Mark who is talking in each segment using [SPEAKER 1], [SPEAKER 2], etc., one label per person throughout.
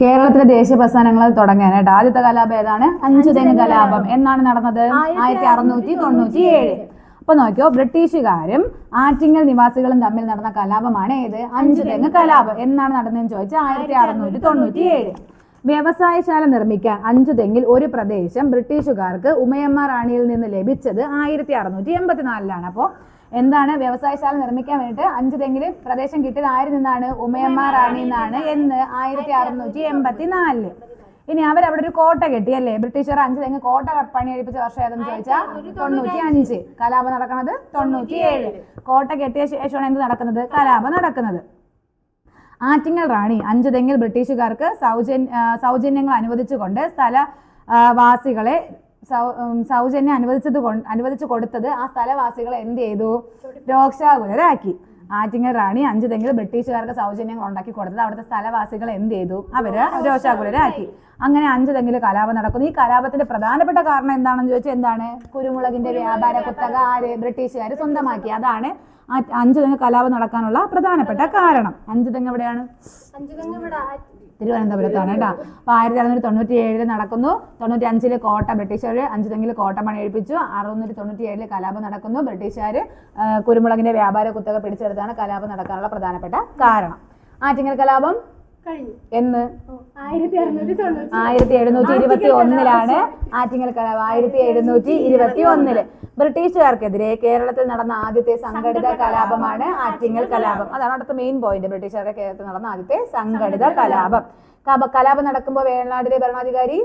[SPEAKER 1] കേരളത്തിലെ ദേശീയ പ്രസ്ഥാനങ്ങൾ തുടങ്ങാനായിട്ട് ആദ്യത്തെ കലാപം ഏതാണ്? അഞ്ചു തെങ്ങ് കലാപം. എന്നാണ് നടന്നത്? ആയിരത്തി അറുന്നൂറ്റി തൊണ്ണൂറ്റി ഏഴ്. അപ്പൊ നോക്കിയോ ബ്രിട്ടീഷുകാരും ആറ്റിങ്ങൽ നിവാസികളും തമ്മിൽ നടന്ന കലാപമാണ് ഏത്? അഞ്ചു തെങ്ങ് കലാപം. എന്നാണ് നടന്നതെന്ന് ചോദിച്ചാൽ ആയിരത്തി അറുന്നൂറ്റി തൊണ്ണൂറ്റി ഏഴ്. വ്യവസായശാല നിർമ്മിക്കാൻ അഞ്ചു തെങ്ങിൽ ഒരു പ്രദേശം ബ്രിട്ടീഷുകാർക്ക് ഉമയമ്മ റാണിയിൽ നിന്ന് ലഭിച്ചത് ആയിരത്തി അറുന്നൂറ്റി എൺപത്തിനാലിലാണ്. അപ്പോൾ എന്താണ് വ്യവസായശാല നിർമ്മിക്കാൻ വേണ്ടിയിട്ട് അഞ്ചു തെങ്ങിൽ പ്രദേശം കിട്ടിയത് ആരിൽ നിന്നാണ്? ഉമയമ്മ റാണി എന്നാണ് എന്ന് ആയിരത്തി അറുന്നൂറ്റി എൺപത്തി നാലിൽ ഇനി അവരവിടെ ഒരു കോട്ട കെട്ടി അല്ലേ? ബ്രിട്ടീഷുകാർ അഞ്ച് തെങ്ങ് കോട്ട പണി വർഷം ഏതെന്ന് ചോദിച്ചാൽ തൊണ്ണൂറ്റി അഞ്ച് കലാപം നടക്കുന്നത് തൊണ്ണൂറ്റി ഏഴ് കോട്ട കെട്ടിയ ശേഷമാണ് എന്ത് നടക്കുന്നത്? കലാപം നടക്കുന്നത്. ആറ്റിങ്ങൽ റാണി അഞ്ചു തെങ്ങിൽ ബ്രിട്ടീഷുകാർക്ക് സൗജന്യ സൗജന്യങ്ങൾ അനുവദിച്ചുകൊണ്ട് സ്ഥല വാസികളെ സൗജന്യം അനുവദിച്ചത് കൊണ്ട് അനുവദിച്ചു കൊടുത്തത് ആ സ്ഥലവാസികളെ എന്ത് ചെയ്തു? രോക്ഷാകുലരാക്കി ആറ്റിങ്ങൽ റാണി അഞ്ചു തെങ്ങിൽ ബ്രിട്ടീഷുകാർക്ക് സൗജന്യങ്ങൾ ഉണ്ടാക്കി കൊടുത്തത് അവിടുത്തെ സ്ഥലവാസികൾ എന്ത് ചെയ്തു? അവർ രോഷാകുലരാക്കി അങ്ങനെ അഞ്ചു തെങ്ങിൽ കലാപം നടക്കുന്നു. ഈ കലാപത്തിന്റെ പ്രധാനപ്പെട്ട കാരണം എന്താണെന്ന് ചോദിച്ചാൽ എന്താണ്? കുരുമുളകിന്റെ വ്യാപാര കുത്തക ആര് ബ്രിട്ടീഷുകാർ സ്വന്തമാക്കി. അതാണ് അഞ്ചു തെങ്ങ് കലാപം നടക്കാനുള്ള പ്രധാനപ്പെട്ട കാരണം. അഞ്ചു തെങ്ങ് എവിടെയാണ് തിരുവനന്തപുരത്താണ് കേട്ടോ. അപ്പോൾ ആയിരത്തി അറുന്നൂറ്റി തൊണ്ണൂറ്റി ഏഴിൽ നടക്കുന്നു. തൊണ്ണൂറ്റി അഞ്ചിൽ കോട്ട ബ്രിട്ടീഷുകാർ അഞ്ച് തെങ്ങിൽ കോട്ട പണി കഴിപ്പിച്ചു അറുന്നൂറ്റി തൊണ്ണൂറ്റി ഏഴിൽ കലാപം നടക്കുന്നു. ബ്രിട്ടീഷുകാർ കുരുമുളകിന്റെ വ്യാപാര കുത്തക പിടിച്ചെടുത്താണ് കലാപം നടക്കാനുള്ള പ്രധാനപ്പെട്ട കാരണം. ആറ്റിങ്ങൽ കലാപം എന്ന്? ആയിരത്തി എഴുന്നൂറ്റി ഇരുപത്തി ഒന്നിലാണ് ആറ്റിങ്ങൽ കലാപം ആയിരത്തി എഴുന്നൂറ്റി ഇരുപത്തി ഒന്നിൽ ബ്രിട്ടീഷുകാർക്കെതിരെ കേരളത്തിൽ നടന്ന ആദ്യത്തെ സംഘടിത കലാപമാണ് ആറ്റിങ്ങൽ കലാപം അതാണ് അടുത്ത മെയിൻ പോയിന്റ് ബ്രിട്ടീഷുകാരുടെ കേരളത്തിൽ നടന്ന ആദ്യത്തെ സംഘടിത കലാപം. കലാപം. നടക്കുമ്പോൾ വേണാടിലെ ഭരണാധികാരി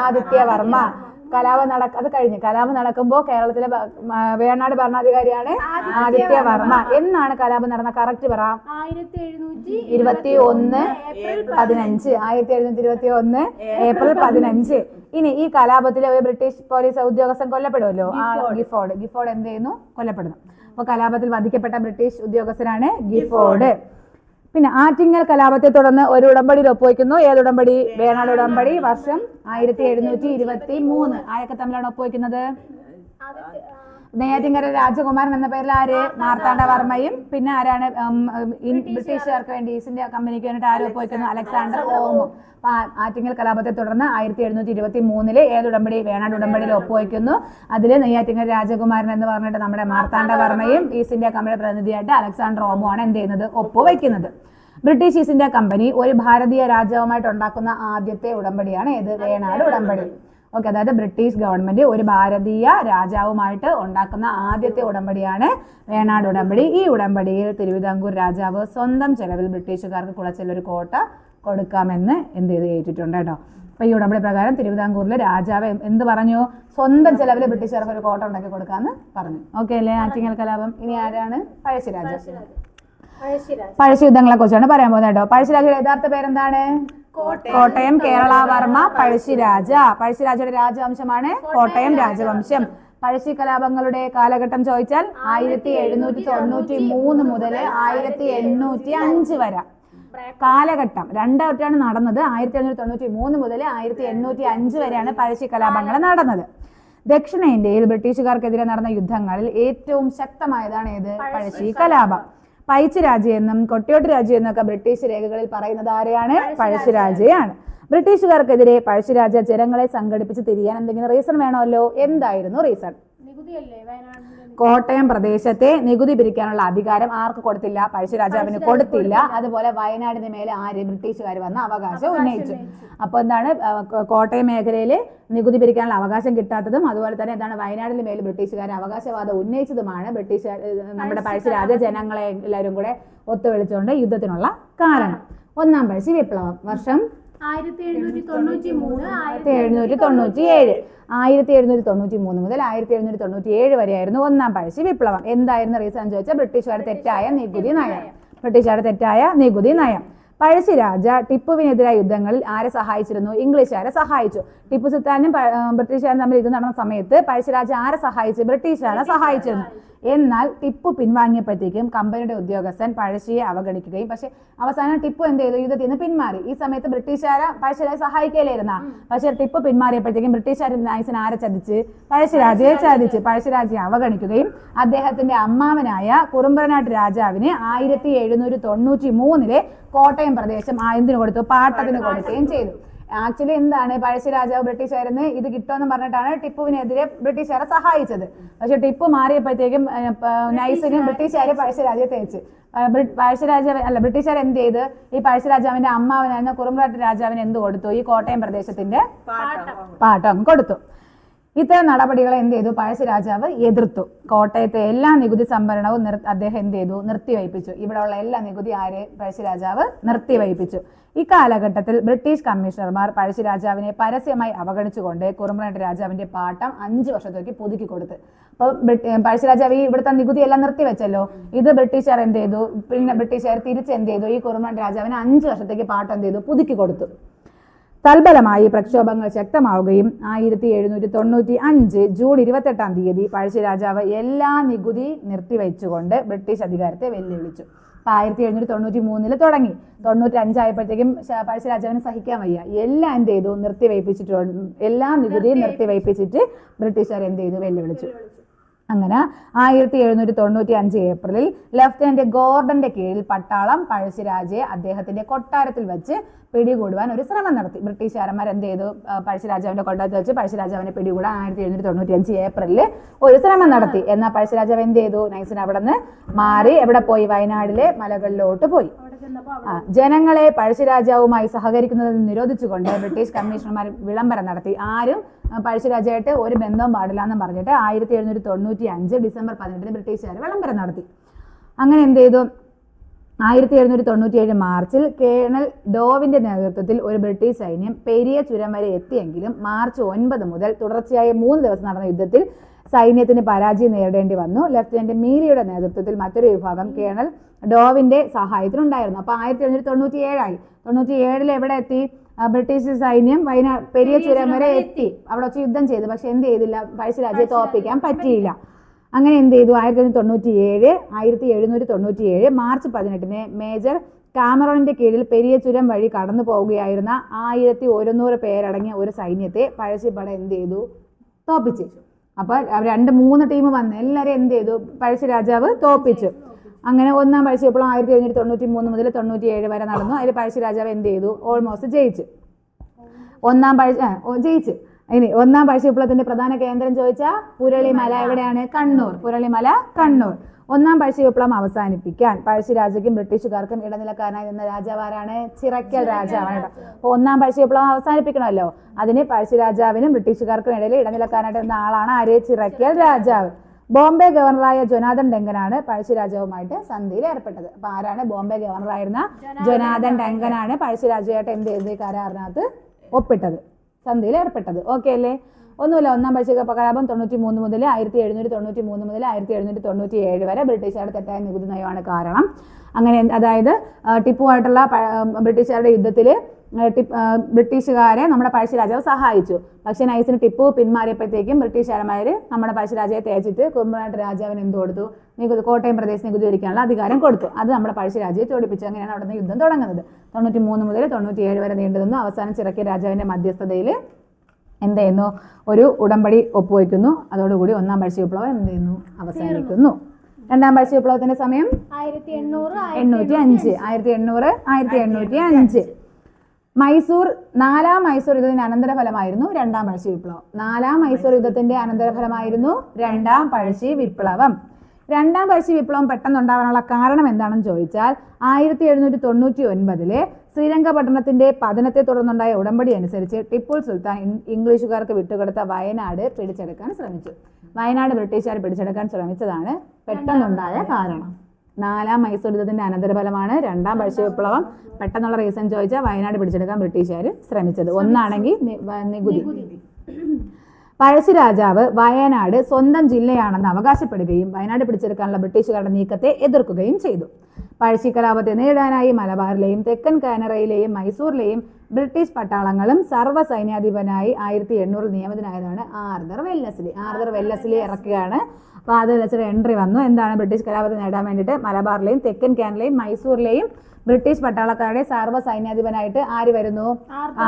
[SPEAKER 1] ആദിത്യവർമ്മ കലാപം നടക്ക അത് കഴിഞ്ഞു. കലാപം നടക്കുമ്പോൾ കേരളത്തിലെ വേണാട് ഭരണാധികാരിയാണ് ആദിത്യവർമ്മ എന്നാണ് കലാപം നടന്ന? കറക്റ്റ് പറ.
[SPEAKER 2] ആയിരത്തി എഴുന്നൂറ്റി
[SPEAKER 1] ഇരുപത്തി ഒന്ന് പതിനഞ്ച്. ആയിരത്തി എഴുന്നൂറ്റി ഇരുപത്തി ഒന്ന് ഏപ്രിൽ പതിനഞ്ച്. ഇനി ഈ കലാപത്തിലെ ഒരു ബ്രിട്ടീഷ് പോലീസ് ഉദ്യോഗസ്ഥൻ കൊല്ലപ്പെടുമല്ലോ? ആ ഗിഫോർഡ്. ഗിഫോർഡ് എന്ത് ചെയ്യുന്നു? കൊല്ലപ്പെടുന്നു. അപ്പൊ കലാപത്തിൽ വധിക്കപ്പെട്ട ബ്രിട്ടീഷ് ഉദ്യോഗസ്ഥനാണ് ഗിഫോർഡ്. പിന്നെ ആറ്റിങ്ങൽ കലാപത്തെ തുടർന്ന് ഒരു ഉടമ്പടി ഒപ്പുവയ്ക്കുന്നു ഏത് ഉടമ്പടി? വേണാട് ഉടമ്പടി വർഷം ആയിരത്തി എഴുന്നൂറ്റി ഇരുപത്തി മൂന്ന് ആരൊക്കെ തമ്മിലാണ് ഒപ്പുവയ്ക്കുന്നത് നെയ്യാറ്റിങ്കര രാജകുമാരൻ എന്ന പേരിൽ ആര്? മാർത്താണ്ഡവർമ്മയും പിന്നെ ആരാണ്? ബ്രിട്ടീഷുകാർക്ക് വേണ്ടി ഈസ്റ്റ് ഇന്ത്യ കമ്പനിക്ക് വേണ്ടിയിട്ട് ആരും ഒപ്പുവയ്ക്കുന്നു അലക്സാണ്ടർ ഓമും. ആറ്റിങ്ങൽ കലാപത്തെ തുടർന്ന് ആയിരത്തി എഴുന്നൂറ്റി ഇരുപത്തി മൂന്നിൽ ഏത് ഉടമ്പടി? വേണാട് ഉടമ്പടിയിൽ ഒപ്പുവയ്ക്കുന്നു അതിൽ നെയ്യാറ്റിങ്ങൽ രാജകുമാരൻ എന്ന് പറഞ്ഞിട്ട് നമ്മുടെ മാർത്താണ്ഡവർമ്മയും ഈസ്റ്റ് ഇന്ത്യ കമ്പനിയുടെ പ്രതിനിധിയായിട്ട് അലക്സാണ്ടർ ഓമുമാണ് എന്ത് ചെയ്യുന്നത്? ഒപ്പുവയ്ക്കുന്നത് ബ്രിട്ടീഷ് ഈസ്റ്റ് ഇന്ത്യ കമ്പനി ഒരു ഭാരതീയ രാജാവുമായിട്ട് ഉണ്ടാക്കുന്ന ആദ്യത്തെ ഉടമ്പടിയാണ് ഏത്? വേണാട് ഉടമ്പടി. ഓക്കെ അതായത് ബ്രിട്ടീഷ് ഗവൺമെന്റ് ഒരു ഭാരതീയ രാജാവുമായിട്ട് ഉണ്ടാക്കുന്ന ആദ്യത്തെ ഉടമ്പടിയാണ് വേണാട് ഉടമ്പടി. ഈ ഉടമ്പടിയിൽ തിരുവിതാംകൂർ രാജാവ് സ്വന്തം ചെലവിൽ ബ്രിട്ടീഷുകാർക്ക് കുളച്ചിൽ ഒരു കോട്ട കൊടുക്കാമെന്ന് എന്ത് ചെയ്ത് ഏറ്റിട്ടുണ്ട് കേട്ടോ. അപ്പൊ ഈ ഉടമ്പടി പ്രകാരം തിരുവിതാംകൂറിലെ രാജാവ് എന്ത് പറഞ്ഞു? സ്വന്തം ചെലവിൽ ബ്രിട്ടീഷുകാർക്ക് ഒരു കോട്ട ഉണ്ടാക്കി കൊടുക്കാമെന്ന് പറഞ്ഞു. ഓക്കെ അല്ലേ? ആറ്റിങ്ങൽ കലാപം. ഇനി ആരാണ്? പഴശ്ശിരാജ
[SPEAKER 2] പഴശ്ശി
[SPEAKER 1] യുദ്ധങ്ങളെ കുറിച്ചാണ് പറയാൻ പോകുന്നത് കേട്ടോ. പഴശ്ശിരാജയുടെ യഥാർത്ഥ പേരെന്താണ്? കോട്ടയം കേരളവർമ്മ പഴശ്ശിരാജ. പഴശ്ശിരാജയുടെ രാജവംശമാണ് കോട്ടയം രാജവംശം. പഴശ്ശി കലാപങ്ങളുടെ കാലഘട്ടം ചോദിച്ചാൽ ആയിരത്തി എഴുന്നൂറ്റി തൊണ്ണൂറ്റി മൂന്ന് മുതൽ ആയിരത്തി എണ്ണൂറ്റി അഞ്ച് വരെ. കാലഘട്ടം. രണ്ടായിട്ടാണ് നടന്നത്. ആയിരത്തി എണ്ണൂറ്റി തൊണ്ണൂറ്റി മൂന്ന് മുതൽ ആയിരത്തി എണ്ണൂറ്റി അഞ്ച് വരെയാണ് പഴശ്ശി കലാപങ്ങൾ നടന്നത്. ദക്ഷിണേന്ത്യയിൽ ബ്രിട്ടീഷുകാർക്കെതിരെ നടന്ന യുദ്ധങ്ങളിൽ ഏറ്റവും ശക്തമായതാണ് ഏത്? പഴശ്ശി കലാപം. പൈച്ചിരാജ എന്നും കൊട്ടിയോട്ട് രാജയെന്നൊക്കെ ബ്രിട്ടീഷ് രേഖകളിൽ പറയുന്നത് ആരെയാണ്? പഴശ്ശിരാജയാണ് ബ്രിട്ടീഷുകാർക്കെതിരെ പഴശ്ശിരാജ ജനങ്ങളെ സംഘടിപ്പിച്ച് തിരിയാൻ എന്തെങ്കിലും റീസൺ വേണമല്ലോ? എന്തായിരുന്നു റീസൺ കോട്ടയം പ്രദേശത്തെ നികുതി പിരിക്കാനുള്ള അധികാരം ആർക്ക് കൊടുത്തില്ല? പഴശ്ശിരാജാവിന് കൊടുത്തില്ല. അതുപോലെ വയനാടിന് മേലെ ആര്? ബ്രിട്ടീഷുകാർ വന്ന അവകാശം ഉന്നയിച്ചു. അപ്പോൾ എന്താണ് കോട്ടയം മേഖലയിൽ നികുതി പിരിക്കാനുള്ള അവകാശം കിട്ടാത്തതും അതുപോലെ തന്നെ എന്താണ് വയനാടിന് മേൽ ബ്രിട്ടീഷുകാർ അവകാശവാദം ഉന്നയിച്ചതുമാണ് ബ്രിട്ടീഷുകാർ നമ്മുടെ പഴശ്ശിരാജ ജനങ്ങളെ എല്ലാവരും കൂടെ ഒത്തുവിളിച്ചുകൊണ്ട് യുദ്ധത്തിനുള്ള കാരണം. ഒന്നാം പഴശ്ശി വിപ്ലവം. വർഷം
[SPEAKER 2] ആയിരത്തി എഴുന്നൂറ്റി തൊണ്ണൂറ്റി മൂന്ന്
[SPEAKER 1] ആയിരത്തി എഴുന്നൂറ്റി തൊണ്ണൂറ്റി ഏഴ് ആയിരത്തി എഴുന്നൂറ്റി തൊണ്ണൂറ്റി മൂന്ന് മുതൽ ആയിരത്തി എഴുന്നൂറ്റി തൊണ്ണൂറ്റി ഏഴ് വരെയായിരുന്നു ഒന്നാം പഴശ്ശി വിപ്ലവം. എന്തായിരുന്നു റീസൺ എന്ന് ചോദിച്ചാൽ ബ്രിട്ടീഷുകാരുടെ തെറ്റായ നികുതി നയം. ബ്രിട്ടീഷുകാരുടെ തെറ്റായ നികുതി നയം. പഴശ്ശിരാജ ടിപ്പുവിനെതിരായ യുദ്ധങ്ങളിൽ ആരെ സഹായിച്ചിരുന്നു? ഇംഗ്ലീഷുകാരെ സഹായിച്ചു. ടിപ്പു സുൽത്താനും ബ്രിട്ടീഷുകാരും തമ്മിൽ യുദ്ധം നടന്ന സമയത്ത് പഴശ്ശിരാജ ആരെ സഹായിച്ചു? ബ്രിട്ടീഷുകാരെ സഹായിച്ചിരുന്നു. എന്നാൽ ടിപ്പു പിൻവാങ്ങിയപ്പോഴത്തേക്കും കമ്പനിയുടെ ഉദ്യോഗസ്ഥൻ പഴശ്ശിയെ അവഗണിക്കുകയും പക്ഷെ അവസാനം ടിപ്പു എന്ത് ചെയ്തു? യുദ്ധത്തിൽ നിന്ന് പിന്മാറി ഈ സമയത്ത് ബ്രിട്ടീഷുകാരെ പഴശ്ശിരാജ് സഹായിക്കലായിരുന്ന പക്ഷെ ടിപ്പു പിന്മാറിയപ്പോഴത്തേക്കും ബ്രിട്ടീഷുകാർ നൈസിന് ആരെ ചതിച്ച് പഴശ്ശിരാജയെ ചതിച്ച് പഴശ്ശിരാജയെ അവഗണിക്കുകയും അദ്ദേഹത്തിന്റെ അമ്മാവനായ കുറുമ്പനാട്ട് രാജാവിന് ആയിരത്തി എഴുന്നൂറ്റി തൊണ്ണൂറ്റി മൂന്നിലെ കോട്ടയം പ്രദേശം ആയതിനു കൊടുത്തു പാട്ടത്തിന് കൊടുക്കുകയും ചെയ്തു. ആക്ച്വലി എന്താണ്? പഴശ്ശി രാജാവ് ബ്രിട്ടീഷുകാരെന്ന് ഇത് കിട്ടുമെന്ന് പറഞ്ഞിട്ടാണ് ടിപ്പുവിനെതിരെ ബ്രിട്ടീഷുകാരെ സഹായിച്ചത്. പക്ഷെ ടിപ്പു മാറിയപ്പോഴത്തേക്കും നൈസിനും ബ്രിട്ടീഷുകാരെ പഴശ്ശിരാജയെ തേച്ച്. പഴശ്ശിരാജാവ് അല്ല ബ്രിട്ടീഷുകാർ എന്ത് ചെയ്ത്? ഈ പഴശ്ശിരാജാവിന്റെ അമ്മാവനായിരുന്ന കുറുമ്പ്രാട്ട് രാജാവിന് എന്ത് കൊടുത്തു? ഈ കോട്ടയം പ്രദേശത്തിന്റെ പാട്ടം കൊടുത്തു. ഇത്തരം നടപടികളെ എന്ത് ചെയ്തു? പഴശ്ശി രാജാവ് എതിർത്തു. കോട്ടയത്തെ എല്ലാ നികുതി സംഭരണവും നിർ അദ്ദേഹം എന്ത് ചെയ്തു? നിർത്തിവയ്പ്പിച്ചു. ഇവിടെയുള്ള എല്ലാ നികുതി ആരെ പഴശ്ശി രാജാവ് നിർത്തിവയ്പ്പിച്ചു. ഇക്കാലഘട്ടത്തിൽ ബ്രിട്ടീഷ് കമ്മീഷണർമാർ പഴശ്ശി രാജാവിനെ പരസ്യമായി അവഗണിച്ചുകൊണ്ട് കുറുമ്പനാട്ട് രാജാവിന്റെ പാട്ടം അഞ്ച് വർഷത്തേക്ക് പുതുക്കി കൊടുത്ത്. അപ്പോൾ പഴശ്ശിരാജാവ് ഈ ഇവിടുത്തെ നികുതി എല്ലാം നിർത്തിവെച്ചല്ലോ. ഇത് ബ്രിട്ടീഷുകാർ എന്ത് ചെയ്തു? പിന്നെ ബ്രിട്ടീഷുകാർ തിരിച്ച് എന്ത് ചെയ്തു? ഈ കുറുമ്പനാട്ട് രാജാവിന് അഞ്ച് വർഷത്തേക്ക് പാട്ടം എന്ത് ചെയ്തു? പുതുക്കി കൊടുത്തു. തൽഫലമായി പ്രക്ഷോഭങ്ങൾ ശക്തമാവുകയും ആയിരത്തി എഴുന്നൂറ്റി തൊണ്ണൂറ്റി അഞ്ച് ജൂൺ ഇരുപത്തെട്ടാം തീയതി പഴശ്ശിരാജാവ് എല്ലാ നികുതി നിർത്തിവെച്ചുകൊണ്ട് ബ്രിട്ടീഷ് അധികാരത്തെ വെല്ലുവിളിച്ചു. അപ്പൊ ആയിരത്തി എഴുന്നൂറ്റി തൊണ്ണൂറ്റി മൂന്നിൽ തുടങ്ങി. തൊണ്ണൂറ്റി അഞ്ചായപ്പോഴത്തേക്കും പഴശ്ശി പഴശ്ശിരാജാവിന് സഹിക്കാൻ വയ്യ. എല്ലാം എന്ത് ചെയ്തു? നിർത്തിവയ്പ്പിച്ചിട്ടുണ്ട് എല്ലാ നികുതിയും നിർത്തിവയ്പ്പിച്ചിട്ട് ബ്രിട്ടീഷുകാർ എന്ത് ചെയ്തു? വെല്ലുവിളിച്ചു. അങ്ങനെ ആയിരത്തി എഴുന്നൂറ്റി തൊണ്ണൂറ്റി അഞ്ച് ഏപ്രിലിൽ ലഫ്റ്റനന്റ് ഗോർഡന്റെ കീഴിൽ പട്ടാളം പഴശ്ശിരാജയെ അദ്ദേഹത്തിന്റെ കൊട്ടാരത്തിൽ വെച്ച് പിടികൂടുവാൻ ഒരു ശ്രമം നടത്തി. ബ്രിട്ടീഷുകാരന്മാർ എന്ത് ചെയ്തു? പഴശ്ശിരാജാവിന്റെ കൊട്ടാരത്തിൽ വെച്ച് പഴശ്ശിരാജാവിനെ പിടികൂടാൻ ആയിരത്തി എഴുന്നൂറ്റി തൊണ്ണൂറ്റി അഞ്ച് ഏപ്രിലിൽ ഒരു ശ്രമം നടത്തി. എന്നാൽ പഴശ്ശിരാജാവ് എന്ത് ചെയ്തു? നൈസിന് അവിടെ നിന്ന് മാറി എവിടെ പോയി? വയനാടിലെ മലകളിലോട്ട് പോയി. ജനങ്ങളെ പഴശ്ശിരാജാവുമായി സഹകരിക്കുന്നതിൽ നിരോധിച്ചുകൊണ്ട് ബ്രിട്ടീഷ് കമ്മീഷണർമാർ വിളംബരം നടത്തി. ആരും പഴശ്ശിരാജയായിട്ട് ഒരു ബന്ധവും പാടില്ല എന്ന് പറഞ്ഞിട്ട് ആയിരത്തി എഴുന്നൂറ്റി തൊണ്ണൂറ്റി അഞ്ച് ഡിസംബർ പതിനെട്ടിന് ബ്രിട്ടീഷുകാർ വിളംബരം നടത്തി. അങ്ങനെ എന്ത് ചെയ്തു? ആയിരത്തി എഴുന്നൂറ്റി തൊണ്ണൂറ്റി ഏഴ് മാർച്ചിൽ കേണൽ ഡോവിന്റെ നേതൃത്വത്തിൽ ഒരു ബ്രിട്ടീഷ് സൈന്യം പെരിയ ചുരം വരെ എത്തിയെങ്കിലും മാർച്ച് ഒൻപത് മുതൽ തുടർച്ചയായ മൂന്ന് ദിവസം നടന്ന യുദ്ധത്തിൽ സൈന്യത്തിന് പരാജയം നേരിടേണ്ടി വന്നു. ലഫ്റ്റനന്റ് മീലിയുടെ നേതൃത്വത്തിൽ മറ്റൊരു വിഭാഗം കേണൽ ഡോവിന്റെ സഹായത്തിനുണ്ടായിരുന്നു. അപ്പൊ ആയിരത്തി എഴുന്നൂറ്റി തൊണ്ണൂറ്റി ഏഴായി തൊണ്ണൂറ്റി ഏഴിൽ എവിടെ എത്തി? ബ്രിട്ടീഷ് സൈന്യം വയനാട് പെരിയ ചുരം വരെ എത്തി. അവിടെ വെച്ച് യുദ്ധം ചെയ്തു. പക്ഷെ എന്ത് ചെയ്തില്ല. പഴശ്ശിരാജയെ തോപ്പിക്കാൻ പറ്റിയില്ല. അങ്ങനെ എന്ത് ചെയ്തു? ആയിരത്തി എഴുന്നൂറ്റി തൊണ്ണൂറ്റി ഏഴ് ആയിരത്തി എഴുന്നൂറ്റി തൊണ്ണൂറ്റി ഏഴ് മാർച്ച് പതിനെട്ടിന് മേജർ കാമറോണിന്റെ കീഴിൽ പെരിയ ചുരം വഴി കടന്നു പോവുകയായിരുന്ന ആയിരത്തി ഒരുന്നൂറ് പേരടങ്ങിയ ഒരു സൈന്യത്തെ പഴശ്ശിപ്പട എന്ത് ചെയ്തു? തോപ്പിച്ചു. അപ്പോൾ രണ്ട് മൂന്ന് ടീം വന്ന് എല്ലാവരും എന്ത് ചെയ്തു? പഴശ്ശി രാജാവ് തോപ്പിച്ചു. അങ്ങനെ ഒന്നാം പഴശ്ശി വിപ്ലവം ആയിരത്തി എഴുന്നൂറ്റി തൊണ്ണൂറ്റി മൂന്ന് മുതൽ തൊണ്ണൂറ്റി ഏഴ് വരെ നടന്നു. അതിൽ പഴശ്ശി രാജാവ് എന്ത് ചെയ്തു? ഓൾമോസ്റ്റ് ജയിച്ചു. ഒന്നാം പഴശ്ശി ജയിച്ചു. ഇനി ഒന്നാം പഴശ്ശി വിപ്ലവത്തിന്റെ പ്രധാന കേന്ദ്രം ചോദിച്ചാൽ പുരളിമല. എവിടെയാണ്? കണ്ണൂർ. പുരളിമല കണ്ണൂർ. ഒന്നാം പഴശ്ശി വിപ്ലവം അവസാനിപ്പിക്കാൻ പഴശ്ശി രാജയ്ക്കും ബ്രിട്ടീഷുകാർക്കും ഇടനിലക്കാരനായി നിന്ന രാജാവാരാണ് ചിറക്കൽ രാജാവാണ് അപ്പോൾ ഒന്നാം പഴശ്ശി വിപ്ലവം അവസാനിപ്പിക്കണമല്ലോ. അതിന് പഴശ്ശി രാജാവിനും ബ്രിട്ടീഷുകാർക്കും ഇടയിൽ ഇടനിലക്കാരനായിട്ട് നിന്ന ആളാണ് ആര്? ചിറക്കൽ രാജാവ്. ബോംബെ ഗവർണറായ ജൊനാഥൻ ഡെങ്കനാണ് പഴശ്ശിരാജാവുമായിട്ട് സന്ധിയിൽ ഏർപ്പെട്ടത്. അപ്പൊ ആരാണ് ബോംബെ ഗവർണറായിരുന്ന ജൊനാഥൻ ഡെങ്കനാണ് പഴശ്ശിരാജയായിട്ട് എന്ത് ചെയ്ത് കരാറിനകത്ത് ഒപ്പിട്ടത്? സന്ധിയിൽ ഏർപ്പെട്ടത്. ഓക്കെ അല്ലേ? ഒന്നുമില്ല ഒന്നാം പഴശ്ശി കലാപം തൊണ്ണൂറ്റി മൂന്ന് മുതൽ ആയിരത്തി എഴുന്നൂറ്റി തൊണ്ണൂറ്റി മൂന്ന് മുതൽ ആയിരത്തി എഴുന്നൂറ്റി തൊണ്ണൂറ്റി ഏഴ് വരെ ബ്രിട്ടീഷുകാരുടെ തെറ്റായ നികുതി നയമാണ് കാരണം. അങ്ങനെ അതായത് ടിപ്പുമായിട്ടുള്ള ബ്രിട്ടീഷുകാരുടെ യുദ്ധത്തിൽ ബ്രിട്ടീഷുകാരെ നമ്മുടെ പഴശ്ശി രാജാവ് സഹായിച്ചു. പക്ഷേ നൈസിന് ടിപ്പു പിന്മാറിയപ്പോഴത്തേക്കും ബ്രിട്ടീഷുകാരന്മാർ നമ്മുടെ പഴശ്ശി രാജയെ തേച്ചിട്ട് കുറുമ്പനാട്ട് രാജാവിന് എന്ത് കൊടുത്തു? നികുതി കോട്ടയം പ്രദേശ് നികുതി ഒരിക്കാനുള്ള അധികാരം കൊടുത്തു. അത് നമ്മുടെ പഴശ്ശി രാജയെ ചോടിപ്പിച്ചു. അങ്ങനെയാണ് അവിടെ നിന്ന് യുദ്ധം തുടങ്ങുന്നത്. തൊണ്ണൂറ്റി മൂന്ന് മുതൽ തൊണ്ണൂറ്റി ഏഴ് വരെ നീണ്ടു നിന്നു. അവസാനം ചിറക്കിയ രാജാവിന്റെ മധ്യസ്ഥതയിൽ എന്ത് ചെയ്യുന്നു? ഒരു ഉടമ്പടി ഒപ്പുവയ്ക്കുന്നു അതോടുകൂടി ഒന്നാം പഴശ്ശി വിപ്ലവം എന്ത് ചെയ്യുന്നു? അവസാനിക്കുന്നു. രണ്ടാം പഴശ്ശി വിപ്ലവത്തിന്റെ സമയം?
[SPEAKER 2] ആയിരത്തി എണ്ണൂറ്
[SPEAKER 1] എണ്ണൂറ്റി അഞ്ച്. ആയിരത്തി എണ്ണൂറ് ആയിരത്തി എണ്ണൂറ്റി അഞ്ച്. മൈസൂർ നാലാം മൈസൂർ യുദ്ധത്തിന്റെ അനന്തരഫലമായിരുന്നു രണ്ടാം പഴശ്ശി വിപ്ലവം. നാലാം മൈസൂർ യുദ്ധത്തിന്റെ അനന്തരഫലമായിരുന്നു രണ്ടാം പഴശ്ശി വിപ്ലവം. രണ്ടാം പഴശ്ശി വിപ്ലവം പെട്ടെന്നുണ്ടാവാനുള്ള കാരണം എന്താണെന്ന് ചോദിച്ചാൽ ആയിരത്തി എഴുന്നൂറ്റി തൊണ്ണൂറ്റി ഒൻപതിലെ ശ്രീരംഗപട്ടണത്തിന്റെ പതനത്തെ തുടർന്നുണ്ടായ ഉടമ്പടി അനുസരിച്ച് ടിപ്പു സുൽത്താൻ ഇംഗ്ലീഷുകാർക്ക് വിട്ടുകൊടുത്ത വയനാട് പിടിച്ചെടുക്കാൻ ശ്രമിച്ചു. വയനാട് ബ്രിട്ടീഷുകാർ പിടിച്ചെടുക്കാൻ ശ്രമിച്ചതാണ് പെട്ടെന്നുണ്ടായ കാരണം. നാലാം മൈസൂർ യുദ്ധത്തിന്റെ അനന്തരഫലമാണ് രണ്ടാം പഴശ്ശി വിപ്ലവം പെട്ടെന്നുള്ള റീസൺ ചോദിച്ചാൽ വയനാട് പിടിച്ചെടുക്കാൻ ബ്രിട്ടീഷുകാർ ശ്രമിച്ചത്. ഒന്നാണെങ്കിൽ നികുതി. പഴശ്ശി രാജാവ് വയനാട് സ്വന്തം ജില്ലയാണെന്ന് അവകാശപ്പെടുകയും വയനാട് പിടിച്ചെടുക്കാനുള്ള ബ്രിട്ടീഷുകാരുടെ നീക്കത്തെ എതിർക്കുകയും ചെയ്തു. പഴശ്ശി കലാപത്തെ നേരിടാനായി മലബാറിലെയും തെക്കൻ കാനറയിലെയും മൈസൂരിലെയും ബ്രിട്ടീഷ് പട്ടാളങ്ങളും സർവ സൈന്യാധിപനായി ആയിരത്തി എണ്ണൂറിൽ നിയമിതനായതാണ് ആർദർ വെല്ലസ്ലി. Arthur Wellesley. ഇറക്കുകയാണ് അപ്പോൾ അത് വെച്ചൊരു എൻട്രി വന്നു. എന്താണ് ബ്രിട്ടീഷ് കലാപത്തെ നേടാൻ വേണ്ടിയിട്ട്? മലബാറിലെയും തെക്കൻ കേരളയും മൈസൂരിലെയും ബ്രിട്ടീഷ് പട്ടാളക്കാരുടെ സർവ സൈന്യാധിപനായിട്ട് ആര് വരുന്നു?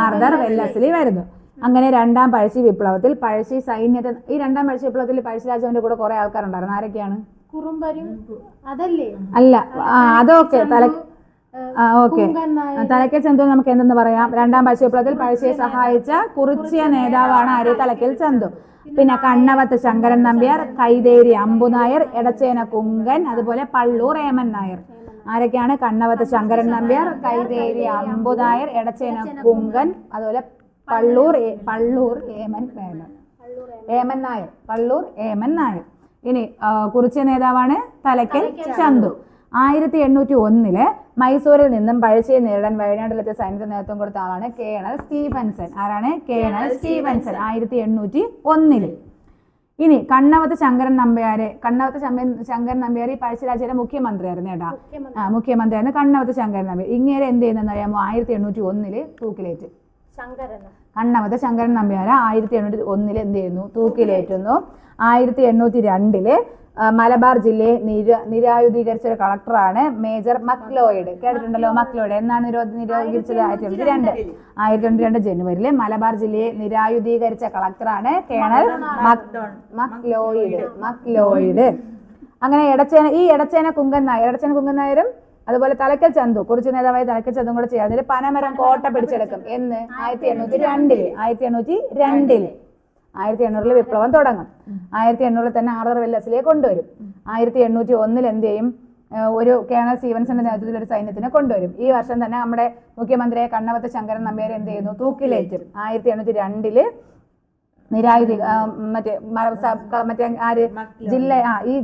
[SPEAKER 1] ആർദർ വെല്ലസ്ലി വരുന്നു. അങ്ങനെ രണ്ടാം പഴശ്ശി വിപ്ലവത്തിൽ പഴശ്ശി സൈന്യത്തെ ഈ രണ്ടാം പഴശ്ശി വിപ്ലവത്തിൽ പഴശ്ശി രാജാവിന്റെ കൂടെ കുറെ ആൾക്കാരുണ്ടായിരുന്നു. ആരൊക്കെയാണ്?
[SPEAKER 2] കുറുമ്പരും. അതല്ലേ?
[SPEAKER 1] അല്ല അതൊക്കെ തല ഓക്കെ. തലക്കൽ ചന്തു നമുക്ക് എന്തെന്ന് പറയാം? രണ്ടാം പഴശ്ശി വിപ്ലവത്തിൽ പഴശ്ശിയെ സഹായിച്ച കുറിച്ചിയ നേതാവാണ് ആര്? തലക്കൽ ചന്തു. പിന്നെ കണ്ണവത്ത് ശങ്കരൻ നമ്പ്യാർ കൈതേരി അമ്പു നായർ എടച്ചേന കുങ്കൻ അതുപോലെ പള്ളൂർ ഏമൻ നായർ. ആരൊക്കെയാണ്? കണ്ണവത്ത് ശങ്കരൻ നമ്പ്യാർ കൈതേരി അമ്പു നായർ എടച്ചേന കുങ്കൻ അതുപോലെ പള്ളൂർ പള്ളൂർ ഏമൻ നായർ ഏമൻ നായർ പള്ളൂർ ഏമൻ നായർ. ഇനി കുറിച്ച നേതാവാണ് തലക്കൽ ചന്തു. ആയിരത്തി എണ്ണൂറ്റി ഒന്നിൽ മൈസൂരിൽ നിന്നും പഴശ്ശിയെ നേരിടാൻ വയനാട്ടിലെത്തിയ സൈന്യത്തിന് നേതൃത്വം കൊടുത്ത ആളാണ് കേണൽ സ്റ്റീഫൻസൺ. ആരാണ്? Colonel Stephenson. ആയിരത്തി എണ്ണൂറ്റി ഒന്നിൽ ഇനി കണ്ണവത്ത് ശങ്കരൻ നമ്പ്യാര്. കണ്ണവത്ത് ശങ്കരൻ നമ്പ്യാർ ഈ പഴശ്ശിരാജയുടെ മുഖ്യമന്ത്രിയായിരുന്നു കേട്ടാ. ആ മുഖ്യമന്ത്രിയായിരുന്നു കണ്ണവത്ത് ശങ്കരൻ നമ്പ്യാർ ഇങ്ങനെ എന്ത് ചെയ്യുന്നതെന്ന് അറിയാമോ ആയിരത്തി എണ്ണൂറ്റി ഒന്നിൽ തൂക്കിലേറ്റ് കണ്ണവത്ത് ശങ്കരൻ നമ്പ്യാര് ആയിരത്തി എണ്ണൂറ്റി ഒന്നിൽ എന്ത് ചെയ്യുന്നു? തൂക്കിലേറ്റുന്നു. ആയിരത്തി എണ്ണൂറ്റി രണ്ടിൽ മലബാർ ജില്ലയെ നിര നിരായുധീകരിച്ച ഒരു കളക്ടറാണ് മേജർ മക്ലോയിഡ്. കേട്ടിട്ടുണ്ടല്ലോ മക്ലോയിഡ്. എന്നാണ് നിരോ നിരോധീകരിച്ചത് ആയിരത്തി തൊണ്ണൂറ്റി രണ്ട്. ആയിരത്തി തൊണ്ണൂറ്റി രണ്ട് ജനുവരിയിൽ മലബാർ ജില്ലയെ നിരായുധീകരിച്ച കളക്ടറാണ് കേണൽ മക്- മക്ലോയിഡ്. മക്ലോയിഡ്. അങ്ങനെ എടച്ചേന ഈ എടച്ചേന കുങ്കൻ നായർ എടച്ചേന കുങ്കൻ നായരും അതുപോലെ തലക്കൽ ചന്തു കുറിച്ച് നേതാവായ തലക്കൽ ചന്തും കൂടെ ചേർന്നിട്ട് പനമരം കോട്ട പിടിച്ചെടുക്കും. എന്ന് ആയിരത്തി എണ്ണൂറ്റി രണ്ടിൽ. ആയിരത്തി എണ്ണൂറ്റി രണ്ടിൽ. ആയിരത്തി എണ്ണൂറിൽ വിപ്ലവം തുടങ്ങും. ആയിരത്തി എണ്ണൂറിൽ തന്നെ ആർദർ വെല്ലസിലെ കൊണ്ടുവരും. ആയിരത്തി എണ്ണൂറ്റി ഒന്നിൽ എന്ത് ചെയ്യും? ഒരു കേണൽ സീവൻസിന്റെ നേതൃത്വത്തിൽ ഒരു സൈന്യത്തിനെ കൊണ്ടുവരും. ഈ വർഷം തന്നെ നമ്മുടെ മുഖ്യമന്ത്രിയെ കണ്ണവത്ത് ശങ്കരൻ നമ്പ്യാർ എന്ത് ചെയ്യുന്നു? തൂക്കിലേറ്റും. ആയിരത്തി എണ്ണൂറ്റി രണ്ടിൽ നിരായുധി മറ്റേ മറ്റേ ആര്? ജില്ല ആ ഈ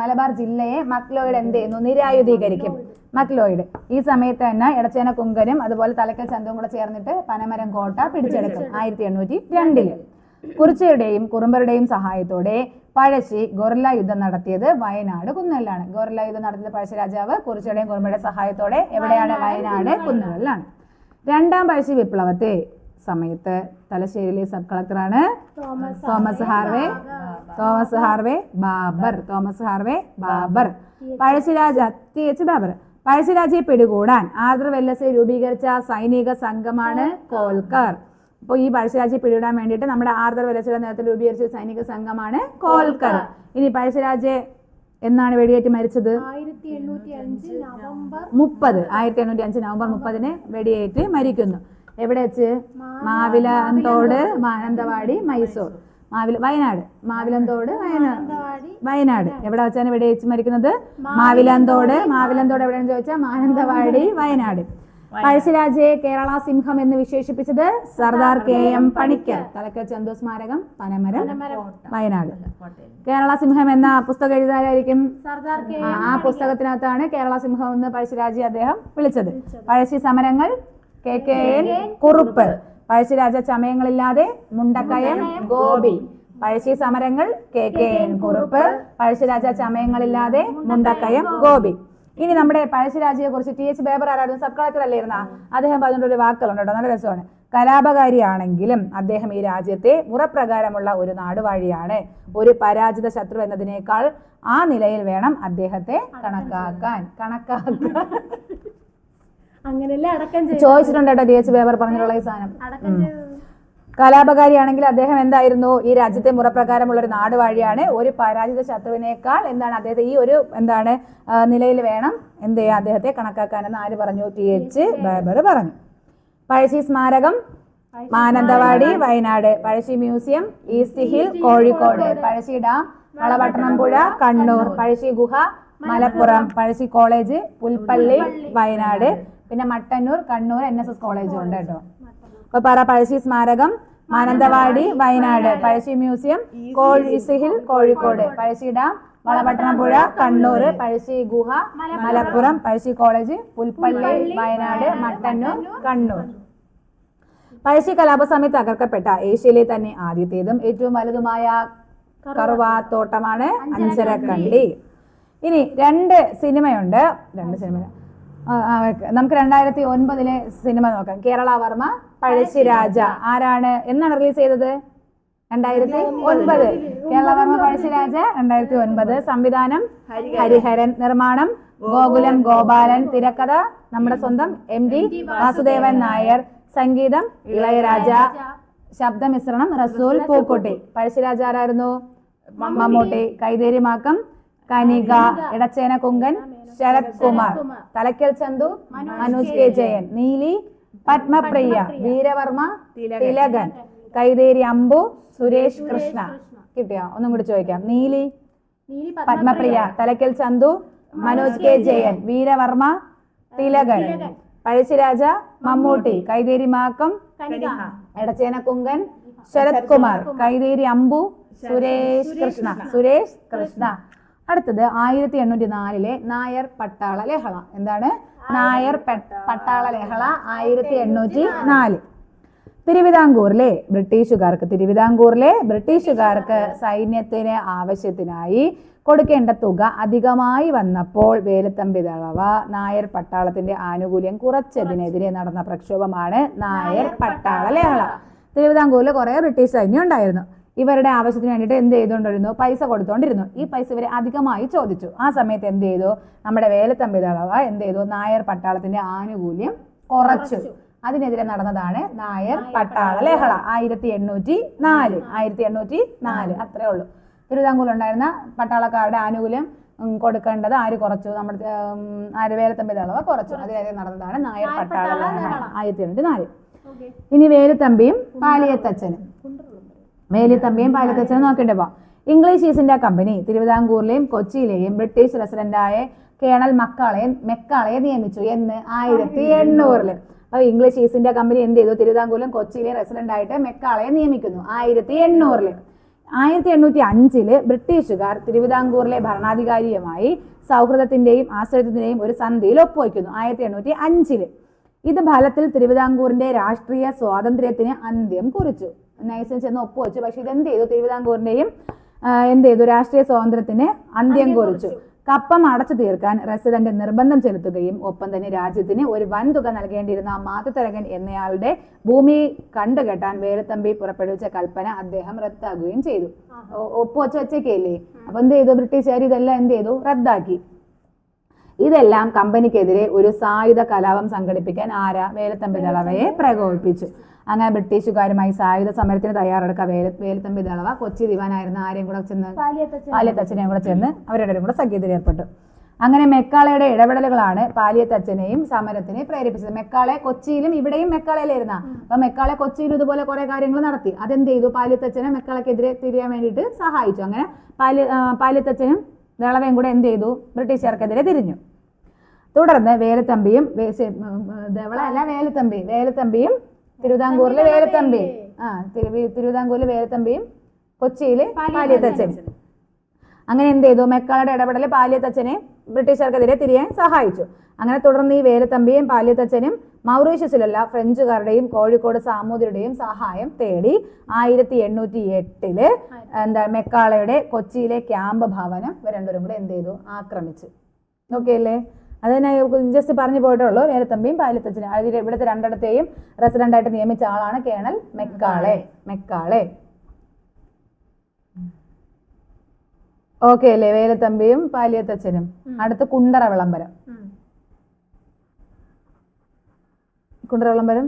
[SPEAKER 1] മലബാർ ജില്ലയെ മക്ലോയിഡ് എന്ത് ചെയ്യുന്നു? നിരായുധീകരിക്കും. മക്ലോയിഡ്. ഈ സമയത്ത് തന്നെ ഇടച്ചേന കുങ്കനും അതുപോലെ തലക്കൽ ചന്തവും കൂടെ ചേർന്നിട്ട് പനമരം കോട്ട പിടിച്ചെടുക്കും. ആയിരത്തി എണ്ണൂറ്റി രണ്ടിൽ കുറിച്ചയുടെയും കുറുമ്പരുടെയും സഹായത്തോടെ പഴശ്ശി ഗൊറില്ല യുദ്ധം നടത്തിയത് വയനാട് കുന്നലിലാണ്. ഗൊറില്ല യുദ്ധം നടത്തിയത് പഴശ്ശി രാജാവ് കുറിച്ചയുടെയും കുറുമ്പയുടെ സഹായത്തോടെ എവിടെയാണ് വയനാട് കുന്നലിലാണ്. രണ്ടാം പഴശ്ശി വിപ്ലവത്തെ സമയത്ത് തലശ്ശേരിയിലെ sub കളക്ടറാണ്
[SPEAKER 2] Thomas
[SPEAKER 1] Thomas Harvey. Thomas Harvey Baber. Thomas Harvey Baber. Pazhassi Raja T H Baber. പഴശ്ശിരാജയെ പിടികൂടാൻ ആർദ്ര വെല്ലസെ രൂപീകരിച്ച സൈനിക സംഘമാണ് കോൽക്കർ. അപ്പോൾ ഈ പഴശ്ശിരാജയെ പിടികൂടാൻ വേണ്ടിയിട്ട് നമ്മുടെ ആർദ്ര വെല്ലസയുടെ നേതൃത്വത്തിൽ രൂപീകരിച്ച സൈനിക സംഘമാണ് കോൽക്കർ. ഇനി പഴശ്ശിരാജയെ എന്നാണ് വെടിയേറ്റ് മരിച്ചത്? മുപ്പത്. ആയിരത്തി എണ്ണൂറ്റി അഞ്ച് നവംബർ മുപ്പതിന് വെടിയേറ്റ് മരിക്കുന്നു. എവിടെ വെച്ച്? മാവിലന്തോട്. മാനന്തവാടി മൈസൂർ. മാവില വയനാട്. മാവിലന്തോട് വയനാട്. വയനാട്. എവിടെ വെച്ചാണ് വെടിയേറ്റ് മരിക്കുന്നത്? മാവിലന്തോട്. മാവിലന്തോട്. എവിടെയാണെന്ന് ചോദിച്ചാൽ മാനന്തവാടി. വയനാട്. പഴശ്ശിരാജയെ കേരള സിംഹം എന്ന് വിശേഷിപ്പിച്ചത് സർദാർ കെ എം പണിക്കർ. തലക്കൽ ചന്തു സ്മാരകം പനമരം വയനാട്. കേരള സിംഹം എന്ന പുസ്തകം എഴുതാനായിരിക്കും ആ, ആ പുസ്തകത്തിനകത്താണ് കേരള സിംഹം എന്ന് പഴശ്ശിരാജയെ അദ്ദേഹം വിളിച്ചത്. Pazhassi Samarangal K K N Kurup. Pazhassi Raja Chamayangalillathe Mundakayam Gopi. Pazhassi Samarangal K K N Kurup. Pazhassi Raja Chamayangalillathe Mundakayam Gopi. ഇനി നമ്മുടെ പഴശ്ശിരാജയെ കുറിച്ച് ടി എച്ച് ബേബർ ആരായിരുന്നു? സബ് കളക്ടർ അല്ലേ ഇരുന്ന അദ്ദേഹം പറഞ്ഞിട്ട് ഒരു വാക്കുകളുണ്ട് കേട്ടോ. നല്ല രസമാണ്. കലാപകാരിയാണെങ്കിലും അദ്ദേഹം ഈ രാജ്യത്തെ മുറപ്രകാരമുള്ള ഒരു നാടുവാഴിയാണ്. ഒരു പരാജിത ശത്രു എന്നതിനേക്കാൾ ആ നിലയിൽ വേണം അദ്ദേഹത്തെ കണക്കാക്കാൻ. കണക്കാക്കാൻ.
[SPEAKER 2] അങ്ങനെയല്ലേ അടക്കം
[SPEAKER 1] ചോദിച്ചിട്ടുണ്ട് കേട്ടോ ടി എച്ച് ബേബർ പറഞ്ഞിട്ടുള്ള ഈ സാധനം. കലാപകാരിയാണെങ്കിൽ അദ്ദേഹം എന്തായിരുന്നു? ഈ രാജ്യത്തെ മുറപ്രകാരമുള്ള ഒരു നാടുവാഴിയാണ്. ഒരു പരാജിത ശത്രുവിനേക്കാൾ എന്താണ് അദ്ദേഹത്തെ ഈ ഒരു എന്താണ് നിലയിൽ വേണം എന്ത് ചെയ്യാൻ അദ്ദേഹത്തെ കണക്കാക്കാനെന്ന് ആര് പറഞ്ഞു? ടി എച്ച് ബൈബർ പറഞ്ഞു. പഴശ്ശി സ്മാരകം Mananthavady Wayanad. Pazhassi museum East Hill Kozhikode. Pazhassi dam Valapattanam പുഴ കണ്ണൂർ. പഴശ്ശി ഗുഹ മലപ്പുറം. പഴശ്ശി കോളേജ് പുൽപ്പള്ളി വയനാട്. പിന്നെ Mattannur Kannur N S S കോളേജും ഉണ്ട് കേട്ടോ. പറ പഴശ്ശി സ്മാരകം മാനന്തവാടി വയനാട് പഴശ്ശി മ്യൂസിയം കോഴിസിഹിൽ കോഴിക്കോട് പഴശ്ശി ഡാം വളപട്ടണപ്പുഴ കണ്ണൂർ പഴശ്ശി ഗുഹ മലപ്പുറം പഴശ്ശി കോളേജ് പുൽപ്പള്ളി വയനാട് മട്ടന്നൂർ കണ്ണൂർ. പഴശ്ശി കലാപ സമയത്ത് തകർക്കപ്പെട്ട ഏഷ്യയിലെ തന്നെ ആദ്യത്തേതും ഏറ്റവും വലുതുമായ കറുവാത്തോട്ടമാണ് അഞ്ചരക്കണ്ടി ഇനി രണ്ട് സിനിമയുണ്ട്. രണ്ട് സിനിമ. നമുക്ക് രണ്ടായിരത്തി ഒൻപതിലെ സിനിമ നോക്കാം. കേരള വർമ്മ പഴശ്ശിരാജ ആരാണ്? എന്നാണ് റിലീസ് ചെയ്തത്? രണ്ടായിരത്തി ഒൻപത്. കേരളവർമ്മ പഴശ്ശിരാജ രണ്ടായിരത്തി ഒൻപത്. സംവിധാനം ഹരിഹരൻ. നിർമ്മാണം ഗോകുലം ഗോപാലൻ. തിരക്കഥ നമ്മുടെ സ്വന്തം എം ഡി വാസുദേവൻ നായർ. സംഗീതം ഇളയരാജ. ശബ്ദമിശ്രണം റസൂൽ പൂക്കുട്ടി. പഴശ്ശിരാജ ആരായിരുന്നു? മമ്മൂട്ടി. കൈതേരി മാക്കം കനിക ഇടച്ചേന കുങ്കൻ ശരത് കുമാർ തലക്കൽ ചന്തു മനോജ് കെ ജയൻ. നീലി പത്മപ്രിയ വീരവർമ്മ തിലകൻ. കൈതേരി അമ്പു സുരേഷ് കൃഷ്ണ. കിട്ടിയോ? ഒന്നും കൂടി ചോദിക്കാം. നീലി പത്മപ്രിയ. തലക്കൽ ചന്തു മനോജ് കെ ജയൻ വീരവർമ്മ തിലകൻ. പഴശ്ശിരാജ മമ്മൂട്ടി കൈതേരി മാക്കം എടച്ചേന കുങ്കൻ ശരത് കുമാർ കൈതേരി അമ്പു സുരേഷ് കൃഷ്ണ. സുരേഷ് കൃഷ്ണ. അടുത്തത് ആയിരത്തി എണ്ണൂറ്റി നാലിലെ നായർ പട്ടാള ലഹള. എന്താണ്? നായർ പട്ടാള ലഹള ആയിരത്തി എണ്ണൂറ്റി നാല് തിരുവിതാംകൂറിലെ ബ്രിട്ടീഷുകാർക്ക് തിരുവിതാംകൂറിലെ ബ്രിട്ടീഷുകാർക്ക് സൈന്യത്തിന് ആവശ്യത്തിനായി കൊടുക്കേണ്ട തുക അധികമായി വന്നപ്പോൾ വേലുത്തമ്പി ദളവ നായർ പട്ടാളത്തിന്റെ ആനുകൂല്യം കുറച്ചതിനെതിരെ നടന്ന പ്രക്ഷോഭമാണ് നായർ പട്ടാള. ലഹള തിരുവിതാംകൂറിൽ കുറെ ബ്രിട്ടീഷ് സൈന്യം ഉണ്ടായിരുന്നു. ഇവരുടെ ആവശ്യത്തിന് വേണ്ടിയിട്ട് എന്ത് ചെയ്തുകൊണ്ടിരുന്നു? പൈസ കൊടുത്തോണ്ടിരുന്നു ഈ പൈസ ഇവരെ അധികമായി ചോദിച്ചു. ആ സമയത്ത് എന്ത് ചെയ്തു? നമ്മുടെ വേലത്തമ്പി തളവ എന്ത് ചെയ്തു? നായർ പട്ടാളത്തിന്റെ ആനുകൂല്യം കുറച്ചു. അതിനെതിരെ നടന്നതാണ് നായർ പട്ടാള ലഹള. ആയിരത്തി എണ്ണൂറ്റി നാല് ആയിരത്തി എണ്ണൂറ്റി നാല്. അത്രേ ഉള്ളൂ. തിരുവിതാംകൂർ ഉണ്ടായിരുന്ന പട്ടാളക്കാരുടെ ആനുകൂല്യം കൊടുക്കേണ്ടത് ആര് കുറച്ചു? നമ്മുടെ ആര് വേലത്തമ്പി തളവ കുറച്ചു. അതിനെതിരെ നടന്നതാണ് നായർ പട്ടാള ലഹള. ആയിരത്തി എണ്ണൂറ്റി നാല് ഇനി വേലുത്തമ്പിയും പാലിയത്തച്ഛനും. വേലിത്തമ്പിയും പാലത്തച്ഛനും നോക്കേണ്ടി പോവാം ഇംഗ്ലീഷ് ഈസ്റ്റ് ഇന്ത്യ കമ്പനി തിരുവിതാംകൂറിലെയും കൊച്ചിയിലെയും ബ്രിട്ടീഷ് റെസിഡന്റായ കേണൽ മക്കാളെ മെക്കാളെ നിയമിച്ചു എന്ന് ആയിരത്തി എണ്ണൂറിൽ. അപ്പൊ ഇംഗ്ലീഷ് ഈസ്റ്റ് ഇന്ത്യ കമ്പനി എന്ത് ചെയ്തു? തിരുവിതാംകൂറിലും കൊച്ചിയിലെ റെസിഡന്റ് ആയിട്ട് മെക്കാളെ നിയമിക്കുന്നു. ആയിരത്തി എണ്ണൂറിൽ. ആയിരത്തി എണ്ണൂറ്റി അഞ്ചിൽ ബ്രിട്ടീഷുകാർ തിരുവിതാംകൂറിലെ ഭരണാധികാരിയുമായി സൗഹൃദത്തിന്റെയും ആശ്രയത്തിന്റെയും ഒരു സന്ധിയിൽ ഒപ്പുവയ്ക്കുന്നു ആയിരത്തി എണ്ണൂറ്റി അഞ്ചിൽ. ഇത് ഫലത്തിൽ തിരുവിതാംകൂറിന്റെ രാഷ്ട്രീയ സ്വാതന്ത്ര്യത്തിന് അന്ത്യം കുറിച്ചു. നൈസിൽ ചെന്ന് ഒപ്പുവെച്ചു. പക്ഷെ ഇത് എന്ത് ചെയ്തു? തിരുവിതാംകൂറിന്റെയും എന്ത് ചെയ്തു? രാഷ്ട്രീയ സ്വാതന്ത്ര്യത്തിന് അന്ത്യം കുറിച്ചു. കപ്പം അടച്ചു തീർക്കാൻ റസിഡന്റ് നിർബന്ധം ചെലുത്തുകയും ഒപ്പം തന്നെ രാജ്യത്തിന് ഒരു വൻതുക നൽകേണ്ടിയിരുന്ന മാതൃതരകൻ എന്നയാളുടെ ഭൂമി കണ്ടുകെട്ടാൻ വേലുത്തമ്പി പുറപ്പെടുവിച്ച കൽപ്പന അദ്ദേഹം റദ്ദാക്കുകയും ചെയ്തു. ഒപ്പുവെച്ച് വെച്ചേക്കല്ലേ അപ്പൊ എന്ത് ചെയ്തു? ബ്രിട്ടീഷുകാർ ഇതെല്ലാം എന്ത് ചെയ്തു? റദ്ദാക്കി. ഇതെല്ലാം കമ്പനിക്കെതിരെ ഒരു സായുധ കലാപം സംഘടിപ്പിക്കാൻ ആരാ? വേലത്തമ്പി ദളവയെ പ്രകോപിപ്പിച്ചു. അങ്ങനെ ബ്രിട്ടീഷുകാരുമായി സായുധ സമരത്തിന് തയ്യാറെടുക്കുക വേല വേലത്തമ്പി ദളവ കൊച്ചി ദിവാനായിരുന്ന. ആരെയും കൂടെ ചെന്ന്
[SPEAKER 2] പാലിയത്തച്ചനെയും
[SPEAKER 1] പാലിയത്തച്ഛനെയും കൂടെ ചെന്ന് അവരുടെ കൂടെ സഖ്യത്തിൽ ഏർപ്പെട്ടു. അങ്ങനെ മെക്കാളയുടെ ഇടപെടലുകളാണ് പാലിയത്തച്ഛനെയും സമരത്തിനെ പ്രേരിപ്പിച്ചത്. മെക്കാളെ കൊച്ചിയിലും ഇവിടെയും മെക്കാളയിലായിരുന്ന. അപ്പൊ മെക്കാളെ കൊച്ചിയിലും ഇതുപോലെ കുറെ കാര്യങ്ങൾ നടത്തി. അതെന്ത് ചെയ്തു? പാലിയത്തച്ഛനെ മെക്കാളക്കെതിരെ തിരിയാൻ വേണ്ടിയിട്ട് സഹായിച്ചു. അങ്ങനെ പാലി പാലിയത്തച്ഛനും ദളവയും കൂടെ എന്ത് ചെയ്തു? ബ്രിട്ടീഷുകാർക്കെതിരെ തിരിഞ്ഞു. തുടർന്ന് വേലത്തമ്പിയും ധവള അല്ല വേലത്തമ്പി വേലത്തമ്പിയും തിരുവിതാംകൂറിലെ വേലത്തമ്പി. ആ തിരുവി തിരുവിതാംകൂറിലെ വേലത്തമ്പിയും കൊച്ചിയിലെ പാലിയത്തച്ഛൻ അങ്ങനെ എന്ത് ചെയ്തു? മെക്കാളുടെ ഇടപെടൽ പാലിയത്തച്ഛനെ ബ്രിട്ടീഷുകാർക്കെതിരെ തിരിയാൻ സഹായിച്ചു. അങ്ങനെ തുടർന്ന് ഈ വേലത്തമ്പിയും പാലിയത്തച്ഛനും മൗറീഷ്യസിലുള്ള ഫ്രഞ്ചുകാരുടെയും കോഴിക്കോട് സാമൂതിരിയുടെയും സഹായം തേടി ആയിരത്തി എണ്ണൂറ്റി എട്ടിൽ എന്താ മെക്കാളയുടെ കൊച്ചിയിലെ ക്യാമ്പ് ഭവനം ഇവർ രണ്ടുപേരും കൂടെ എന്ത് ചെയ്തു? ആക്രമിച്ചു. ഓക്കെ അല്ലേ അത് തന്നെ ജസ്റ്റ് പറഞ്ഞു പോയിട്ടുള്ളൂ. മേലത്തമ്പിയും പാലിത്തച്ഛനും അതിൽ ഇവിടുത്തെ രണ്ടിടത്തെയും റെസിഡന്റ് ആയിട്ട് നിയമിച്ച ആളാണ് കേണൽ മെക്കാളെ. മെക്കാളെ. ഓക്കെ അല്ലേ? വേലത്തമ്പിയും പാലിയത്തച്ഛനും അടുത്ത് കുണ്ടറ വിളംബരം. കുണ്ടറ വിളംബരം?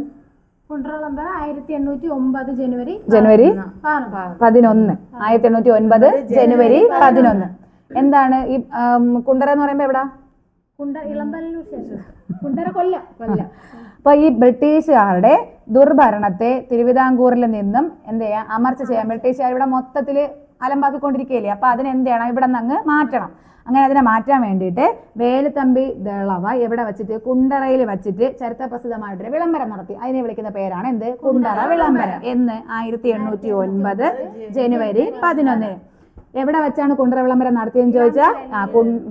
[SPEAKER 2] ജനുവരി
[SPEAKER 1] ജനുവരി.
[SPEAKER 2] പതിനൊന്ന്.
[SPEAKER 1] ആയിരത്തി എണ്ണൂറ്റി ഒൻപത് ജനുവരി പതിനൊന്ന്. എന്താണ് ഈ കുണ്ടറ എന്ന് പറയുമ്പോ എവിടാ?
[SPEAKER 2] കുണ്ട ഇളമ്പല്ലൂർ സ്റ്റേഷൻ കുണ്ടറ കൊല്ലം. കൊല്ലം.
[SPEAKER 1] അപ്പൊ ഈ ബ്രിട്ടീഷുകാരുടെ ദുർഭരണത്തെ തിരുവിതാംകൂറിൽ നിന്നും എന്ത് ചെയ്യാം അമർച്ച ചെയ്യാം ബ്രിട്ടീഷുകാർ ഇവിടെ മൊത്തത്തിൽ അലമ്പാക്കിക്കൊണ്ടിരിക്കുകയല്ലേ? അപ്പൊ അതിനെന്ത് ചെയ്യണം? ഇവിടെ നിന്ന് അങ്ങ് മാറ്റണം. അങ്ങനെ അതിനെ മാറ്റാൻ വേണ്ടിയിട്ട് വേലുത്തമ്പി ദളവ എവിടെ വെച്ചിട്ട്? കുണ്ടറയിൽ വെച്ചിട്ട് ചരിത്ര പ്രസിദ്ധമായിട്ടൊരു വിളംബരം നടത്തി. അതിനെ വിളിക്കുന്ന പേരാണ് എന്ത്? കുണ്ടറ വിളംബരം എന്ന് ആയിരത്തി എണ്ണൂറ്റി ഒൻപത് ജനുവരി പതിനൊന്നിന്. എവിടെ വെച്ചാണ് കുണ്ടറ വിളംബരം നടത്തിയെന്ന് ചോദിച്ചാൽ ആ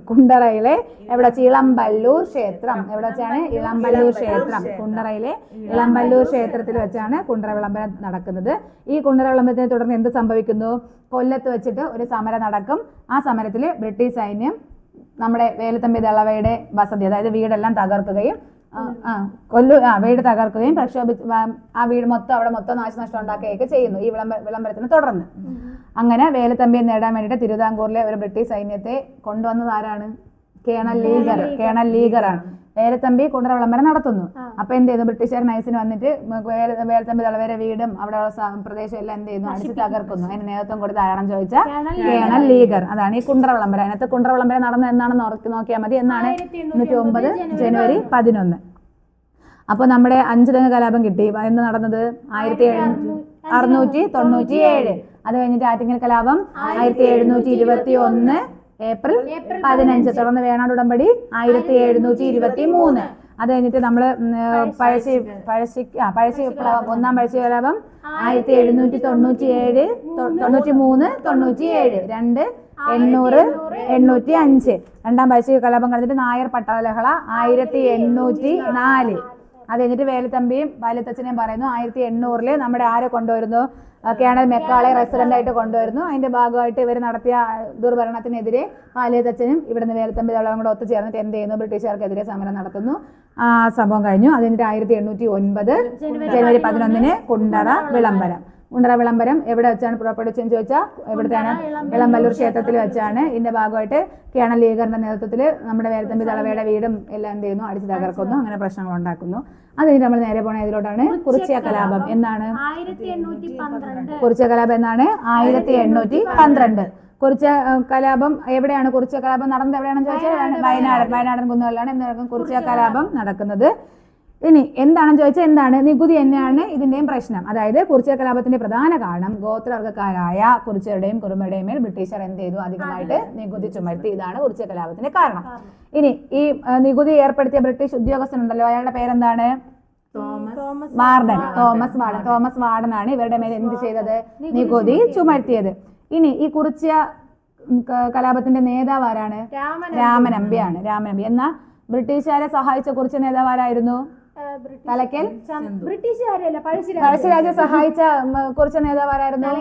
[SPEAKER 1] കുണ്ടറയിലെ എവിടെ വെച്ച് ഇളമ്പല്ലൂർ ക്ഷേത്രം. എവിടെ വെച്ചാണ് ഇളമ്പല്ലൂർ ക്ഷേത്രം. കുണ്ടറയിലെ ഇളമ്പല്ലൂർ ക്ഷേത്രത്തിൽ വെച്ചാണ് കുണ്ടറ വിളംബരം നടക്കുന്നത്. ഈ കുണ്ടറ വിളംബരത്തിനെ തുടർന്ന് എന്ത് സംഭവിക്കുന്നു? കൊല്ലത്ത് വെച്ചിട്ട് ഒരു സമരം നടക്കും. ആ സമരത്തിൽ ബ്രിട്ടീഷ് സൈന്യം നമ്മുടെ വേലുത്തമ്പി ദളവയുടെ വസതി അതായത് വീടെല്ലാം തകർക്കുകയും കൊല്ലു ആ വീട് തകർക്കുകയും പ്രക്ഷോഭിച്ച് ആ വീട് മൊത്തം അവിടെ മൊത്തം നാശനഷ്ടം ഉണ്ടാക്കുകയൊക്കെ ചെയ്യുന്നു ഈ വിളംബ വിളംബരത്തിന് തുടർന്ന്. അങ്ങനെ വേലത്തമ്പിയെ നേടാൻ വേണ്ടിയിട്ട് തിരുവിതാംകൂറിലെ ഒരു ബ്രിട്ടീഷ് സൈന്യത്തെ കൊണ്ടുവന്നത് ആരാണ്? Colonel Leger. കേണൽ ലീഗറാണ്. വേലത്തമ്പി കുണ്ടറ വിളംബരം നടത്തുന്നു അപ്പൊ എന്ത് ചെയ്യുന്നു? ബ്രിട്ടീഷുകാർ നൈസിന് വന്നിട്ട് വേലത്തമ്പി തളവരെ വീടും അവിടെ പ്രദേശം എല്ലാം എന്ത് ചെയ്യുന്നു? അടിച്ച് തകർക്കുന്നു. അതിന് നേതൃത്വം കൊടുത്ത് ആരാണെന്ന് ചോദിച്ചാൽ കേണൽ ലീഗർ. അതാണ് ഈ കുണ്ടറ വിളംബരം അതിനകത്ത് കുണ്ടറ വിളംബരം നടന്നത് എന്നാണെന്ന് നോക്കിയാൽ മതി. എന്നാണ് എണ്ണൂറ്റി ഒമ്പത് ജനുവരി പതിനൊന്ന്. അപ്പോൾ നമ്മുടെ അഞ്ചു രംഗ കലാപം കിട്ടി. എന്ന് നടന്നത് ആയിരത്തി അറുന്നൂറ്റി തൊണ്ണൂറ്റി ഏഴ് അത് കഴിഞ്ഞിട്ട് ആറ്റിങ്ങൽ കലാപം ആയിരത്തി എഴുന്നൂറ്റി ഇരുപത്തി ഒന്ന് ഏപ്രിൽ പതിനഞ്ച്. തുടർന്ന് വേണാട് ഉടമ്പടി ആയിരത്തി എഴുന്നൂറ്റി ഇരുപത്തി മൂന്ന് അത് കഴിഞ്ഞിട്ട് നമ്മൾ പഴശ്ശി പഴശ്ശി ആ പഴശ്ശി വിപ്ലവം ഒന്നാം പഴശ്ശി വിപ്ലവം ആയിരത്തി എഴുന്നൂറ്റി തൊണ്ണൂറ്റി ഏഴ് തൊണ്ണൂറ്റി മൂന്ന്. തൊണ്ണൂറ്റി ഏഴ് രണ്ട് എണ്ണൂറ് എണ്ണൂറ്റി അഞ്ച് രണ്ടാം പഴശ്ശി കലാപം കഴിഞ്ഞിട്ട് നായർ പട്ടാലഹള ആയിരത്തി എണ്ണൂറ്റി നാല്. അത് കഴിഞ്ഞിട്ട് വേലുത്തമ്പിയും ബാല്യത്തച്ഛനെയും പറയുന്നു ആയിരത്തി എണ്ണൂറിൽ നമ്മുടെ ആരെ കൊണ്ടുവരുന്നു? കേണൽ മെക്കാളെ റെസിഡന്റ് ആയിട്ട് കൊണ്ടുവരുന്നു. അതിന്റെ ഭാഗമായിട്ട് ഇവർ നടത്തിയ ദുർഭരണത്തിനെതിരെ ബാല്യത്തച്ഛനും ഇവിടുന്ന് വേലത്തമ്പി ദളവും കൂടെ ഒത്തുചേർന്നിട്ട് എന്ത് ചെയ്യുന്നു? ബ്രിട്ടീഷുകാർക്കെതിരെ സമരം നടത്തുന്നു. ആ സംഭവം കഴിഞ്ഞു. അതിന്റെ ആയിരത്തി എണ്ണൂറ്റി ഒൻപത് ജനുവരി പതിനൊന്നിന് കുണ്ടറ വിളംബരം. കുണ്ടറ വിളംബരം എവിടെ വെച്ചാണ് പുറപ്പെടുവിച്ചെന്ന് ചോദിച്ചാൽ എവിടുത്തെയാണ്? ഇളമ്പല്ലൂർ ക്ഷേത്രത്തിൽ വെച്ചാണ്. ഇതിന്റെ ഭാഗമായിട്ട് കേണൽ ലീഗറിന്റെ നേതൃത്വത്തിൽ നമ്മുടെ വേലത്തമ്പി തളവയുടെ വീടും എല്ലാം എന്ത് ചെയ്യുന്നു? അടിച്ചു തകർക്കുന്നു. അങ്ങനെ പ്രശ്നങ്ങൾ ഉണ്ടാക്കുന്നു. അത് കഴിഞ്ഞ് നമ്മൾ നേരെ പോണ ഇതിലോട്ടാണ് കുറിച്യ കലാപം. എന്നാണ്?
[SPEAKER 2] കുറിച്ചിയ
[SPEAKER 1] കുറിച്യ കലാപം എന്നാണ്? ആയിരത്തി എണ്ണൂറ്റി പന്ത്രണ്ട് കുറിച്ച കലാപം എവിടെയാണ്? കുറിച്ച കലാപം നടന്നത് എവിടെയാണെന്ന് ചോദിച്ചാൽ വയനാട്. വയനാടൻ കുന്നുകളിലാണ് എന്ത് കുറിച്ച കലാപം. നടക്കുന്നത്. ഇനി എന്താണെന്ന് ചോദിച്ചാൽ എന്താണ്? നികുതി തന്നെയാണ് ഇതിന്റെയും പ്രശ്നം. അതായത് കുറിച്യ കലാപത്തിന്റെ പ്രധാന കാരണം ഗോത്രവർഗക്കാരായ കുറിച്യരുടെയും കുറുമയുടെയും മേൽ ബ്രിട്ടീഷർ എന്ത് ചെയ്തു? അധികമായിട്ട് നികുതി ചുമർത്തി ഇതാണ് കുറിച്യ കലാപത്തിന്റെ കാരണം. ഇനി ഈ നികുതി ഏർപ്പെടുത്തിയ ബ്രിട്ടീഷ് ഉദ്യോഗസ്ഥനുണ്ടല്ലോ. അയാളുടെ പേരെന്താണ്? Warden Thomas Warden. Thomas Warden. ആണ് ഇവരുടെ മേൽ എന്ത് ചെയ്തത്? നികുതി ചുമർത്തിയത് ഇനി ഈ കുറിച്യ കലാപത്തിന്റെ നേതാവ് ആരാണ്?
[SPEAKER 2] രാമൻ
[SPEAKER 1] രാമനമ്പിയാണ്. രാമനമ്പി. എന്നാ ബ്രിട്ടീഷുകാരെ സഹായിച്ച കുറിച്ച നേതാവ് ആരായിരുന്നു? തലക്കൽ
[SPEAKER 2] ബ്രിട്ടീഷുകാരല്ല പഴശ്ശിരാജ.
[SPEAKER 1] സഹായിച്ച കുറച്ച് നേതാവാരായിരുന്നു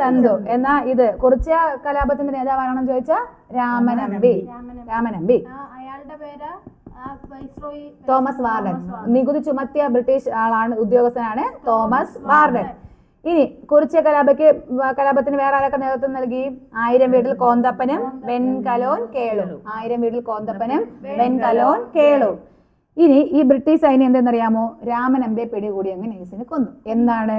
[SPEAKER 1] ചന്തു. എന്നാ ഇത് കുറച്ച കലാപത്തിന്റെ നേതാവാരാണെന്ന് ചോദിച്ച ചോദിച്ചാൽ രാമനമ്പി രാമനമ്പി
[SPEAKER 2] അയാളുടെ പേര്
[SPEAKER 1] തോമസ് വാർഡൻ. നികുതി ചുമത്തിയ ബ്രിട്ടീഷ് ആളാണ് ഉദ്യോഗസ്ഥനാണ് തോമസ് വാർഡൻ. ഇനി കുറിച്യ കലാപയ്ക്ക് കലാപത്തിന് വേറെ ആരൊക്കെ നേതൃത്വം നൽകി? ആയിരം വീട്ടിൽ കോന്തപ്പനും വെൺകലോൻ കേളും. ആയിരം വീട്ടിൽ കോന്തപ്പനും വെൺകലോൻ കേളും. ഇനി ഈ ബ്രിട്ടീഷ് സൈന്യം എന്തെന്നറിയാമോ? രാമനമ്പെ പിടികൂടി അങ്ങ് നേഴ്സിന് കൊന്നു. എന്നാണ്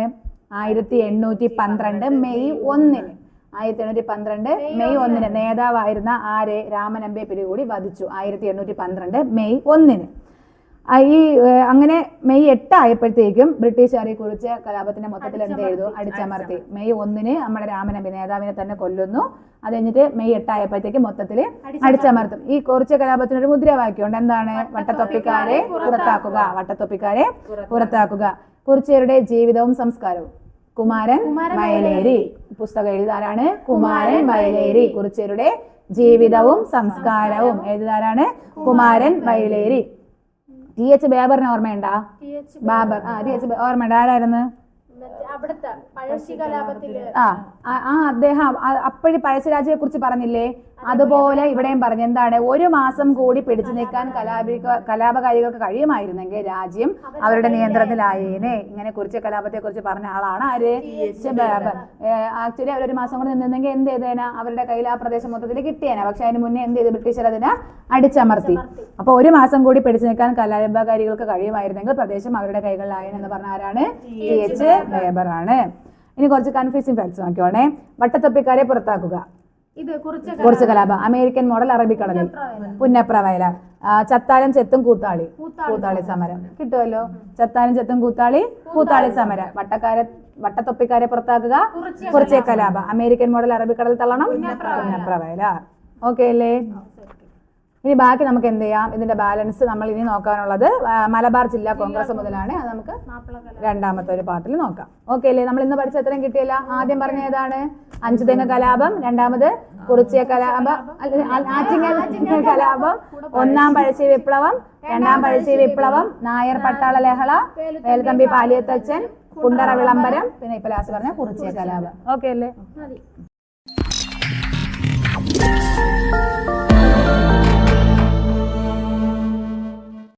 [SPEAKER 1] ആയിരത്തി എണ്ണൂറ്റി പന്ത്രണ്ട് മെയ് ഒന്നിന്. ആയിരത്തി എണ്ണൂറ്റി പന്ത്രണ്ട് മെയ് ഒന്നിന്. നേതാവായിരുന്ന ആരെ രാമനമ്പെ പിടികൂടി വധിച്ചു? ആയിരത്തി എണ്ണൂറ്റി പന്ത്രണ്ട് മെയ് ഒന്നിന്. ഈ അങ്ങനെ മെയ് എട്ടായപ്പോഴത്തേക്കും ബ്രിട്ടീഷുകാരെ കുറിച്ച് കലാപത്തിന്റെ മൊത്തത്തിൽ എന്ത് ചെയ്തു അടിച്ചമർത്തി. മെയ് ഒന്നിന് നമ്മുടെ രാമനമ്പി നേതാവിനെ തന്നെ കൊല്ലുന്നു. അത് കഴിഞ്ഞിട്ട് മെയ് എട്ടായപ്പോഴത്തേക്ക് മൊത്തത്തിൽ മൊത്തത്തിൽ അടിച്ചമർത്തും. ഈ കുറിച്ച കലാപത്തിന് ഒരു മുദ്രാവാക്യമുണ്ട് എന്താണ്? വട്ടത്തൊപ്പിക്കാരെ പുറത്താക്കുക. വട്ടത്തൊപ്പിക്കാരെ പുറത്താക്കുക. കുറിച്ചവരുടെ ജീവിതവും സംസ്കാരവും. കുമാരൻ വയലേരി. പുസ്തകം എഴുതാരാണ് കുമാരൻ വയലേരി. കുറിച്ചവരുടെ ജീവിതവും സംസ്കാരവും. എഴുതാരാണ് കുമാരൻ വയലേരി. ടി എച്ച് ബേബറിനെ ഓർമ്മയുണ്ടാ? ബാബർ. ആ ടി എച്ച് ഓർമ്മയുണ്ട്? ആരായിരുന്നു? ആ അദ്ദേഹം അപ്പോഴും പഴശ്ശിരാജയെ കുറിച്ച് പറഞ്ഞില്ലേ? അതുപോലെ ഇവിടെയും പറഞ്ഞു എന്താണ് ഒരു മാസം കൂടി പിടിച്ചു നിൽക്കാൻ കലാപിക കലാപകാരികൾക്ക് കഴിയുമായിരുന്നെങ്കിൽ രാജ്യം അവരുടെ നിയന്ത്രണത്തിലായേനെ. ഇങ്ങനെ കുറിച്ച് കലാപത്തെ കുറിച്ച് പറഞ്ഞ ആളാണ് ആര്? ആക്ച്വലി അവരൊരു ഒരു മാസം കൂടി നിന്നെങ്കിൽ എന്ത് ചെയ്തേന? അവരുടെ കയ്യിൽ ആ പ്രദേശം മൊത്തത്തിൽ കിട്ടിയേന. പക്ഷെ അതിന് മുന്നേ എന്ത് ചെയ്തു? ബ്രിട്ടീഷർ അതിനെ അടിച്ചമർത്തി. അപ്പൊ ഒരു മാസം കൂടി പിടിച്ചു നിൽക്കാൻ കലാപകാരികൾക്ക് കഴിയുമായിരുന്നെങ്കിൽ പ്രദേശം അവരുടെ കൈകളിലായെന്ന് പറഞ്ഞ ആരാണ്? ടി എച്ച് ആണ്. ഇനി കുറച്ച് കൺഫ്യൂസിംഗ് ഫാക്ട്സ് നോക്കിയോണേ വട്ടത്തൊപ്പിക്കാരെ പുറത്താക്കുക.
[SPEAKER 2] ഇത് കുറച്ച്
[SPEAKER 1] കുറച്ച് കലാപം. അമേരിക്കൻ മോഡൽ അറബിക്കടലിൽ പുന്നപ്ര വയലാർ ചത്താലും ചെത്തും കൂത്താളി. കൂത്താളി സമരം. കിട്ടുമല്ലോ ചത്താലും ചെത്തും കൂത്താളി കൂത്താളി സമരം. വട്ടക്കാരെ വട്ടത്തൊപ്പിക്കാരെ പുറത്താക്കുക. കുറച്ചേ കലാപം. അമേരിക്കൻ മോഡൽ അറബിക്കടൽ തള്ളണം. പുന്നപ്ര വയലാർ ഓക്കെ അല്ലേ? ഇനി ബാക്കി നമുക്ക് എന്ത് ചെയ്യാം? ഇതിന്റെ ബാലൻസ് നമ്മൾ ഇനി നോക്കാനുള്ളത് മലബാർ ജില്ലാ കോൺഗ്രസ് മുതലാണ്. അത് നമുക്ക് രണ്ടാമത്തെ ഒരു പാർട്ടിൽ നോക്കാം. ഓക്കെ അല്ലേ? നമ്മൾ ഇന്ന് പഠിച്ച എത്രയും കിട്ടിയല്ല? ആദ്യം പറഞ്ഞ ഏതാണ് അഞ്ചു തെങ്ങ് കലാപം രണ്ടാമത് കുറിച്ചിയ കലാപം ആറ്റിങ്ങൽ കലാപം. ഒന്നാം പഴശ്ശി വിപ്ലവം രണ്ടാം പഴശ്ശി വിപ്ലവം. നായർ പട്ടാള ലഹള വേലുത്തമ്പി പാലിയത്തച്ഛൻ കുണ്ടറ വിളംബരം പിന്നെ ഇപ്പൊ ലാസ്റ്റ് പറഞ്ഞ കുറിച്ചിയ കലാപം. ഓക്കെ അല്ലേ?